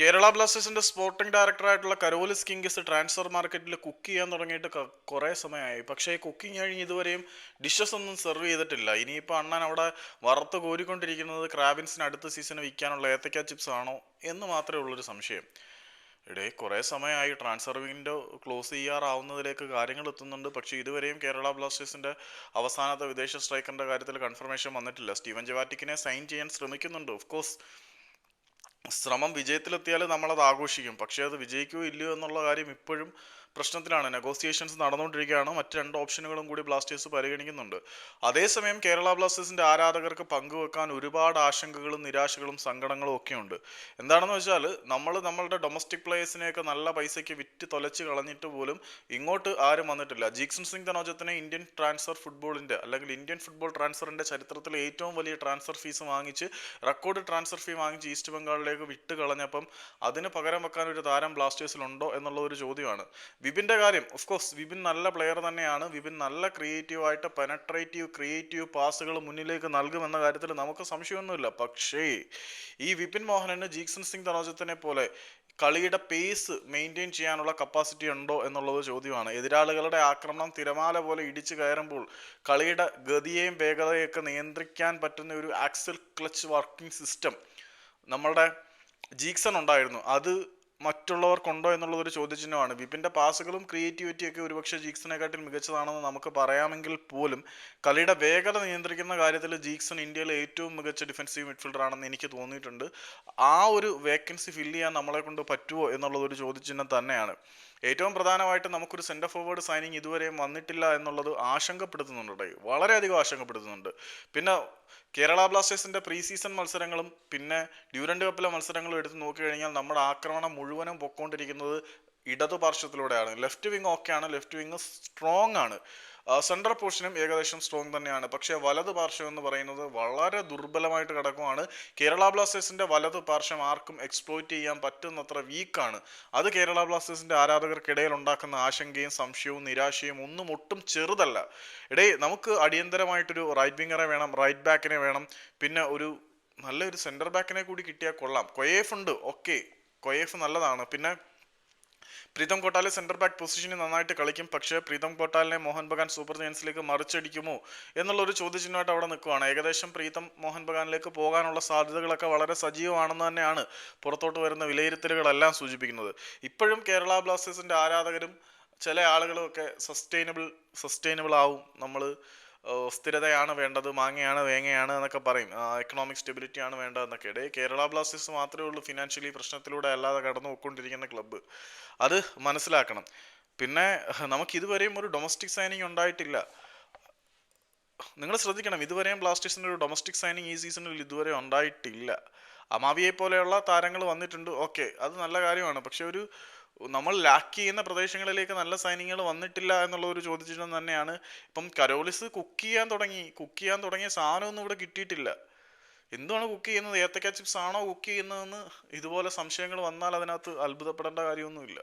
കേരള ബ്ലാസ്റ്റേഴ്സിന്റെ സ്പോർട്ടിംഗ് ഡയറക്ടറായിട്ടുള്ള Karolis Skinkys transfer മാർക്കറ്റിൽ കുക്ക് ചെയ്യാൻ തുടങ്ങിയിട്ട് കുറേ സമയമായി. പക്ഷേ കുക്കിംഗ് കഴിഞ്ഞ് ഇതുവരെയും ഡിഷസ് ഒന്നും സെർവ് ചെയ്തിട്ടില്ല. ഇനിയിപ്പോൾ അണ്ണൻ അവിടെ വറുത്ത് കോരിക്കൊണ്ടിരിക്കുന്നത് ക്രാബിൻസിന് അടുത്ത സീസൺ വിൽക്കാനുള്ള ഏത്തക്ക ചിപ്സ് ആണോ എന്ന് മാത്രമേ ഉള്ളൊരു സംശയം. ഇടേ കുറേ സമയമായി ട്രാൻസ്ഫർ വിൻഡോ ക്ലോസ് ചെയ്യാറാവുന്നതിലേക്ക് കാര്യങ്ങൾ എത്തുന്നുണ്ട്. പക്ഷേ ഇതുവരെയും കേരള ബ്ലാസ്റ്റേഴ്സിന്റെ അവസാനത്തെ വിദേശ സ്ട്രൈക്കറിന്റെ കാര്യത്തിൽ കൺഫർമേഷൻ വന്നിട്ടില്ല. സ്റ്റീവൻ ജവാറ്റിക്കിനെ സൈൻ ചെയ്യാൻ ശ്രമിക്കുന്നുണ്ട്. ഓഫ് കോഴ്സ് ശ്രമം വിജയത്തിലെത്തിയാൽ നമ്മളത് ആഘോഷിക്കും. പക്ഷേ അത് വിജയിക്കുമോ ഇല്ലയോ എന്നുള്ള കാര്യം ഇപ്പോഴും പ്രശ്നത്തിലാണ്. നെഗോസിയേഷൻസ് നടന്നുകൊണ്ടിരിക്കുകയാണ്. മറ്റ് രണ്ട് ഓപ്ഷനുകളും കൂടി ബ്ലാസ്റ്റേഴ്സ് പരിഗണിക്കുന്നുണ്ട്. അതേസമയം കേരള ബ്ലാസ്റ്റേഴ്സിന്റെ ആരാധകർക്ക് പങ്കുവെക്കാൻ ഒരുപാട് ആശങ്കകളും നിരാശകളും സങ്കടങ്ങളും ഒക്കെ ഉണ്ട് എന്താണെന്ന് വെച്ചാൽ നമ്മൾ നമ്മളുടെ ഡൊമസ്റ്റിക് പ്ലേയേഴ്സിനെയൊക്കെ നല്ല പൈസയ്ക്ക് വിറ്റ് തൊലച്ച് കളഞ്ഞിട്ട് പോലും ഇങ്ങോട്ട് ആരും വന്നിട്ടില്ല. ജീക്സൺ സിംഗ് തനോജത്തിനെ ഇന്ത്യൻ ട്രാൻസ്ഫർ ഫുട്ബോളിന്റെ അല്ലെങ്കിൽ ഇന്ത്യൻ ഫുട്ബോൾ ട്രാൻസ്ഫറിന്റെ ചരിത്രത്തിലെ ഏറ്റവും വലിയ ട്രാൻസ്ഫർ ഫീസ് വാങ്ങിച്ച് റെക്കോർഡ് ട്രാൻസ്ഫർ ഫീ വാങ്ങിച്ച് ഈസ്റ്റ് ബംഗാളിലേക്ക് വിട്ട് കളഞ്ഞപ്പം അതിന് പകരം വെക്കാൻ ഒരു താരം ബ്ലാസ്റ്റേഴ്സിലുണ്ടോ എന്നുള്ള ഒരു ചോദ്യമാണ്. വിപിന്റെ കാര്യം ഓഫ് കോഴ്സ് വിപിൻ നല്ല പ്ലെയർ തന്നെയാണ്. വിപിൻ നല്ല ക്രിയേറ്റീവ് ആയിട്ട് പെനട്രേറ്റീവ് ക്രിയേറ്റീവ് പാസുകൾ മുന്നിലേക്ക് നൽകുമെന്ന കാര്യത്തിൽ നമുക്ക് സംശയമൊന്നുമില്ല. പക്ഷേ ഈ വിപിൻ മോഹനന് ജീക്സൺ സിംഗ് തനോജത്തിനെ പോലെ കളിയുടെ പേസ് മെയിന്റെയിൻ ചെയ്യാനുള്ള കപ്പാസിറ്റി ഉണ്ടോ എന്നുള്ളത് ചോദ്യമാണ്. എതിരാളികളുടെ ആക്രമണം തിരമാല പോലെ ഇടിച്ചു കയറുമ്പോൾ കളിയുടെ ഗതിയെയും വേഗതയൊക്കെ നിയന്ത്രിക്കാൻ പറ്റുന്ന ഒരു ആക്സൽ ക്ലച്ച് വർക്കിംഗ് സിസ്റ്റം നമ്മളുടെ ജീക്സൺ ഉണ്ടായിരുന്നു. അത് മറ്റുള്ളവർക്കുണ്ടോ എന്നുള്ളത് ഒരു ചോദ്യചിഹ്നമാണ്. വിപിന്റെ പാസുകളും ക്രിയേറ്റിവിറ്റിയൊക്കെ ഒരുപക്ഷെ ജീക്സനെക്കാട്ടിൽ മികച്ചതാണെന്ന് നമുക്ക് പറയാമെങ്കിൽ പോലും കളിയുടെ വേഗത നിയന്ത്രിക്കുന്ന കാര്യത്തിൽ ജീക്സൺ ഇന്ത്യയിലെ ഏറ്റവും മികച്ച ഡിഫൻസീവ് മിഡ്ഫീൽഡർ ആണെന്ന് എനിക്ക് തോന്നിയിട്ടുണ്ട്. ആ ഒരു വേക്കൻസി ഫില്ല് ചെയ്യാൻ നമ്മളെ കൊണ്ട് പറ്റുമോ എന്നുള്ളത് ഒരു ചോദ്യചിഹ്നം തന്നെയാണ്. ഏറ്റവും പ്രധാനമായിട്ട് നമുക്കൊരു സെന്റർ ഫോർവേഡ് സൈനിങ് ഇതുവരെയും വന്നിട്ടില്ല എന്നുള്ളത് ആശങ്കപ്പെടുത്തുന്നുണ്ട്. വളരെയധികം ആശങ്കപ്പെടുത്തുന്നുണ്ട്. പിന്നെ കേരള ബ്ലാസ്റ്റേഴ്സിന്റെ പ്രീ സീസൺ മത്സരങ്ങളും പിന്നെ ഡ്യൂറന്റ് കപ്പിലെ മത്സരങ്ങളും എടുത്ത് നോക്കിക്കഴിഞ്ഞാൽ നമ്മുടെ ആക്രമണം മുഴുവനും പൊക്കോണ്ടിരിക്കുന്നത് ഇടതു പാർശ്വത്തിലൂടെയാണ് ലെഫ്റ്റ് വിങ് ഓക്കെയാണ് ലെഫ്റ്റ് വിങ് സ്ട്രോങ് ആണ്. സെൻട്രൽ പോർഷനും ഏകദേശം സ്ട്രോങ് തന്നെയാണ്. പക്ഷേ വലത് പാർശ്വം എന്ന് പറയുന്നത് വളരെ ദുർബലമായിട്ട് കിടക്കുവാണ്. കേരള ബ്ലാസ്റ്റേഴ്സിന്റെ വലത് പാർശ്വം ആർക്കും എക്സ്പ്ലോയിറ്റ് ചെയ്യാൻ പറ്റുന്നത്ര വീക്കാണ് അത് കേരള ബ്ലാസ്റ്റേഴ്സിന്റെ ആരാധകർക്കിടയിൽ ഉണ്ടാക്കുന്ന ആശങ്കയും സംശയവും നിരാശയും ഒന്നും ഒട്ടും ചെറുതല്ല. ഇടേ നമുക്ക് അടിയന്തരമായിട്ടൊരു റൈറ്റ് വിങ്ങറെ വേണം റൈറ്റ് ബാക്കിനെ വേണം. പിന്നെ ഒരു നല്ലൊരു സെന്റർ ബാക്കിനെ കൂടി കിട്ടിയാൽ കൊള്ളാം. കൊയേഫ് ഉണ്ട് ഓക്കെ കൊയേഫ് നല്ലതാണ്. പിന്നെ പ്രീതം കോട്ടാലെ സെന്റർ ബാക്ക് പൊസിഷനിൽ നന്നായിട്ട് കളിക്കും. പക്ഷേ പ്രീതം കോട്ടാലിനെ മോഹൻ ബഗാൻ സൂപ്പർ ജയൻസിലേക്ക് മറിച്ചടിക്കുമോ എന്നുള്ള ഒരു ചോദ്യചിഹ്നമായിട്ട് അവിടെ നിൽക്കുവാണ് ഏകദേശം പ്രീതം മോഹൻ ബഗാനിലേക്ക് പോകാനുള്ള സാധ്യതകളൊക്കെ വളരെ സജീവമാണെന്ന് തന്നെയാണ് പുറത്തോട്ട് വരുന്ന വിലയിരുത്തലുകളെല്ലാം സൂചിപ്പിക്കുന്നത്. ഇപ്പോഴും കേരള ബ്ലാസ്റ്റേഴ്സിന്റെ ആരാധകരും ചില ആളുകളും ഒക്കെ സസ്റ്റൈനബിൾ സസ്റ്റൈനബിൾ ആവും. നമ്മൾ സ്ഥിരതയാണ് വേണ്ടത് മാങ്ങയാണ് വേങ്ങയാണ് എന്നൊക്കെ പറയും. എക്കണോമിക് സ്റ്റെബിലിറ്റിയാണ് വേണ്ടതെന്നൊക്കെ ഇടേ കേരള ബ്ലാസ്റ്റേഴ്സ് മാത്രമേ ഉള്ളൂ ഫിനാൻഷ്യലി പ്രശ്നത്തിലൂടെ അല്ലാതെ കടന്നു പോയിക്കൊണ്ടിരിക്കുന്ന ക്ലബ്ബ് അത് മനസ്സിലാക്കണം. പിന്നെ നമുക്ക് ഇതുവരെയും ഒരു ഡൊമസ്റ്റിക് സൈനിങ് ഉണ്ടായിട്ടില്ല. നിങ്ങൾ ശ്രദ്ധിക്കണം ഇതുവരെയും ബ്ലാസ്റ്റേഴ്സിന്റെ ഒരു ഡൊമസ്റ്റിക് സൈനിങ് ഈ സീസണിൽ ഇതുവരെ ഉണ്ടായിട്ടില്ല. അമാവിയെ പോലെയുള്ള താരങ്ങൾ വന്നിട്ടുണ്ട്. ഓക്കെ അത് നല്ല കാര്യമാണ്. പക്ഷെ ഒരു നമ്മൾ ലാക്ക് ചെയ്യുന്ന പ്രദേശങ്ങളിലേക്ക് നല്ല സൈനികങ്ങൾ വന്നിട്ടില്ല എന്നുള്ള ഒരു ചോദ്യചിഹ്നം തന്നെയാണ്. ഇപ്പം കരോലിസ് കുക്ക് ചെയ്യാൻ തുടങ്ങി. കുക്ക് ചെയ്യാൻ തുടങ്ങിയ സാധനമൊന്നും ഇവിടെ കിട്ടിയിട്ടില്ല. എന്തുമാണ് കുക്ക് ചെയ്യുന്നത്? ഏത്തക്ക ചിപ്സ് ആണോ കുക്ക് ചെയ്യുന്നതെന്ന് ഇതുപോലെ സംശയങ്ങൾ വന്നാൽ അതിനകത്ത് അത്ഭുതപ്പെടേണ്ട കാര്യമൊന്നുമില്ല.